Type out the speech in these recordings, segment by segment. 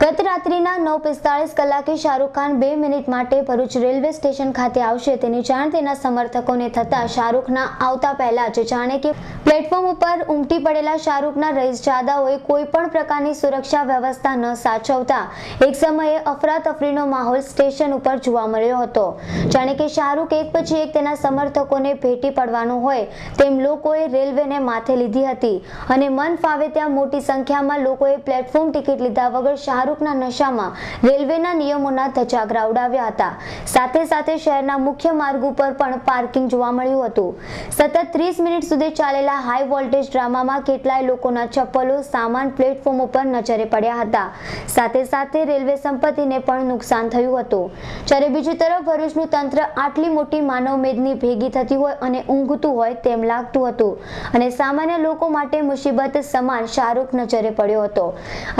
ગત રાત્રિના નવ પિસ્તાળીસ કલાકે શાહરૂખ ખાન બે મિનિટ માટે ભરૂચ રેલવે સ્ટેશન ખાતે આવશે તેની જાણ તેના સમર્થકોને થતાં શાહરૂખના આવતા પહેલા જ જાણે કે પ્લેટફોર્મ ઉપર ઉમટી પડેલા શાહરૂખના રહીશજાદાઓએ કોઈ પણ પ્રકારની સુરક્ષા વ્યવસ્થા ન સાચવતા એક સમયે અફરાતફરીનો માહોલ સ્ટેશન ઉપર જોવા મળ્યો હતો. જાણે કે શાહરૂખ એક પછી એક તેના સમર્થકોને ભેટી પડવાનું હોય તેમ લોકોએ રેલવેને માથે લીધી હતી અને મન ફાવે ત્યાં મોટી સંખ્યામાં લોકોએ પ્લેટફોર્મ ટિકિટ લીધા વગર શાહરૂખના નશામાં રેલવેના નિયમોના ધજાગરા ઉડાવ્યા હતા. સાથે સાથે શહેરના મુખ્ય માર્ગ ઉપર પણ પાર્કિંગ જોવા મળ્યું હતું. સતત ત્રીસ મિનિટ સુધી ચાલેલા હાઈ વોલ્ટેજ ડ્રામામાં કેટલાય લોકોના ચપ્પલો સામાન પ્લેટફોર્મ ઉપર નજરે પડ્યા હતા. સાથે સાથે રેલવે સંપત્તિને પણ નુકસાન થયું હતું. જ્યારે બીજી તરફ ભરૂચનું તંત્ર આટલી મોટી માનવ મેદની ભેગી થતી હોય અને ઊંઘતું હોય તેમ લાગતું હતું અને સામાન્ય લોકો માટે મુસીબત સમાન શાહરૂખ નજરે પડ્યો હતો.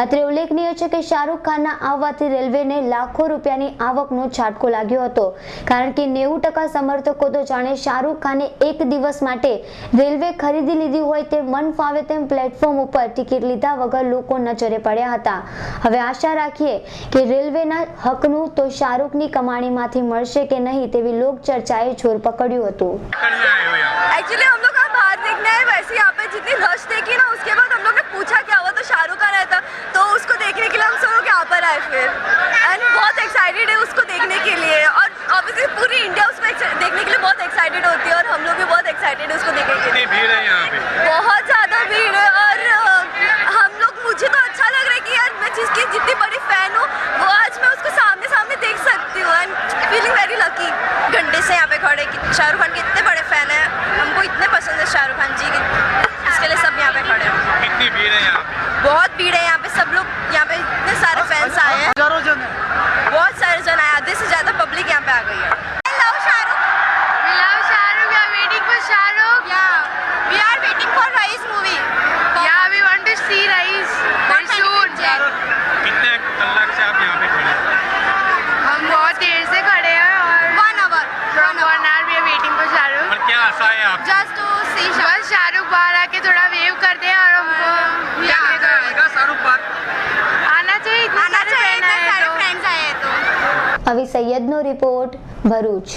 અત્રે ઉલ્લેખનીય છે કે શાહરૂખ ખાનના આવવાથી રેલવેને લાખો રૂપિયાની આવકનો ઝાટકો લાગ્યો હતો કારણ કે નેવું ટકા સમર્થકો તો જાણે શાહરૂખ ખાને એક દિવસ માટે રેલવે ખરીદી લીધી હોય તે મન ફાવે તેમ પ્લેટફોર્મ ઉપર ટિકિટ લીધા વગર લોકો નજરે પડ્યા હતા હવે આશા રાખીએ કે રેલવેના હકનું તો શાહરૂખની કમાણીમાંથી મળશે કે નહીં તેવી લોક ચર્ચાએ જોર પકડ્યું હતું करने आए हो यहाँ एक्चुअली हम लोग का बाहर देखने आए वैसे यहाँ पे जितनी रश देखी ना उसके बाद हम लोग ने पूछा एक्साइटेड उसको देखने के लिए। भीड़ है यहाँ पे। बहुत ज़्यादा भीड़ है और हम लोग मुझे तो अच्छा लग रहा है कि यार मैं जिसकी जितनी बड़ी फ़ैन हूँ वो आज मैं उसको सामने सामने देख सकती हूँ। एंड फीलिंग वेरी लकी घंटे से यहाँ पे खड़े कि शाहरुख खान के इतने बड़े फ़ैन हैं। हमको इतने पसंद है शाहरुख खान जी की। इसके लिए सब यहाँ पे खड़े हैं। कितनी भीड़ है यहाँ बहुत भीड़ है यहाँ पे सब are waiting for Shahrukh. Yeah, we are waiting for Rise movie. Yeah, we want to see Rise very soon. कितने कलाक से आप यहाँ पे खड़े हैं हम बहुत देर से खड़े हैं और One hour. from one hour we are waiting for Shahrukh. और क्या आशा है आप Just to see Shahrukh. बस शाहरुख बाहर आके थोड़ा वेव कर दे और हमको Yeah. लगे तो आएगा शाहरुख पार आना चाहिए इतने आना सारे चाहिए fan इतने आए सारे तो। फ्रेंड्स आए हैं तो અવી સૈયદનો રિપોર્ટ ભરૂચ